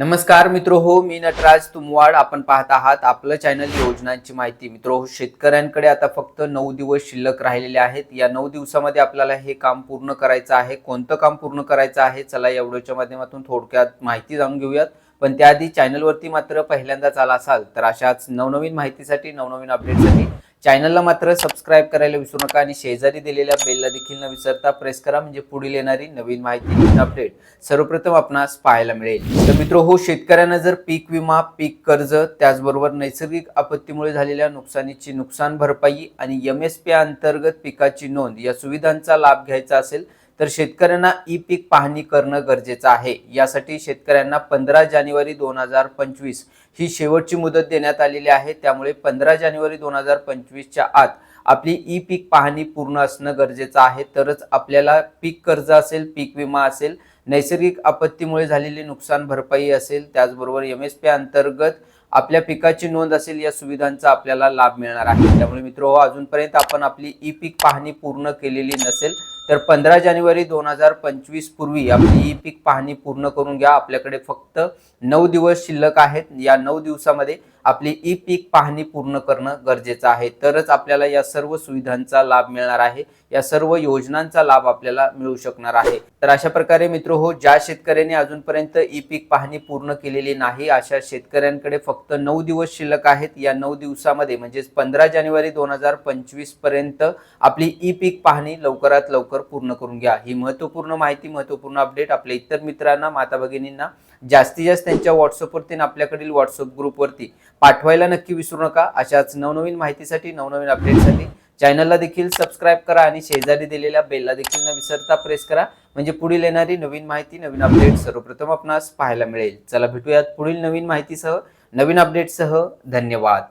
नमस्कार मित्र हो मी नटराज तुमवाड. आपण पाहत आहात आपलं चॅनल योजनांची माहिती. मित्र हो शेतकऱ्यांकडे आता फक्त नऊ दिवस शिल्लक राहिलेले आहेत. या नऊ दिवसामध्ये आपल्याला हे काम पूर्ण करायचं आहे. कोणतं काम पूर्ण करायचं आहे? चला या व्हिडिओच्या माध्यमातून थोडक्यात माहिती जाणून घेऊयात. पण त्याआधी चॅनलवरती मात्र पहिल्यांदाच आला असाल तर अशाच नवनवीन माहितीसाठी नवनवीन अपडेटसाठी चॅनलला मात्र सबस्क्राईब करायला विसरू नका आणि शेजारी दिलेल्या बेलला देखील न विसरता प्रेस करा म्हणजे पुढील येणारी नवीन माहिती नवीन अपडेट सर्वप्रथम आपणास पाहायला मिळेल. तर मित्र हो शेतकऱ्यांना जर पीक विमा पीक कर्ज त्याचबरोबर नैसर्गिक आपत्तीमुळे झालेल्या नुकसानीची नुकसान भरपाई आणि एम एस पी अंतर्गत पिकाची नोंद या सुविधांचा लाभ घ्यायचा असेल तर शेतकऱ्यांना ई पीक पाहणी करणं गरजेचं आहे. यासाठी शेतकऱ्यांना पंधरा जानेवारी दोन हजार पंचवीस ही शेवटची मुदत देण्यात आलेली आहे. त्यामुळे पंधरा जानेवारी दोन हजार पंचवीसच्या आत आपली ई पीक पाहणी पूर्ण असणं गरजेचं आहे. तरच आपल्याला पीक कर्ज असेल पीक विमा असेल नैसर्गिक आपत्तीमुळे झालेली नुकसान भरपाई असेल त्याचबरोबर एम एस पी अंतर्गत आपल्या पिकाची नोंद असेल या सुविधांचा आपल्याला लाभ मिळणार आहे. त्यामुळे मित्र हो अजूनपर्यंत आपण आपली ई पीक पाहणी पूर्ण केलेली नसेल तर पंधरा जानेवारी दोन हजार पंचवीस पूर्वी आपली ई पीक पाहणी पूर्ण करून घ्या. आपल्याकडे फक्त नऊ दिवस शिल्लक आहेत. या नऊ दिवसामध्ये आपली ई पीक पाहणी पूर्ण करणं गरजेचं आहे. तरच आपल्याला या सर्व सुविधांचा लाभ मिळणार आहे. या सर्व योजनांचा लाभ आपल्याला मिळू शकणार आहे. तर अशा प्रकारे मित्र हो ज्या शेतकऱ्यांनी अजूनपर्यंत ई पीक पाहणी पूर्ण केलेली नाही अशा शेतकऱ्यांकडे फक्त नऊ दिवस शिल्लक आहेत. या नऊ दिवसामध्ये म्हणजेच पंधरा जानेवारी दोन हजार पंचवीसपर्यंत आपली ई पीक पाहणी लवकरात लवकर पूर्ण करून घ्या. ही महत्त्वपूर्ण माहिती महत्त्वपूर्ण अपडेट आपल्या इतर मित्रांना माता भगिनींना जास्तीत जास्त त्यांच्या व्हॉट्सअपवरती आणि आपल्याकडील व्हॉट्सअप ग्रुपवरती पाठवायला नक्की विसरू नका. अशाच नवनवीन माहितीसाठी नवनवीन अपडेटसाठी चॅनलला देखील सबस्क्राईब करा आणि शेजारी दिलेल्या बेलला देखील न विसरता प्रेस करा. म्हणजे पुढील येणारी नवीन माहिती नवीन अपडेट सर्वप्रथम आपणास पाहायला मिळेल. चला भेटूयात पुढील नवीन माहितीसह नवीन अपडेटसह धन्यवाद.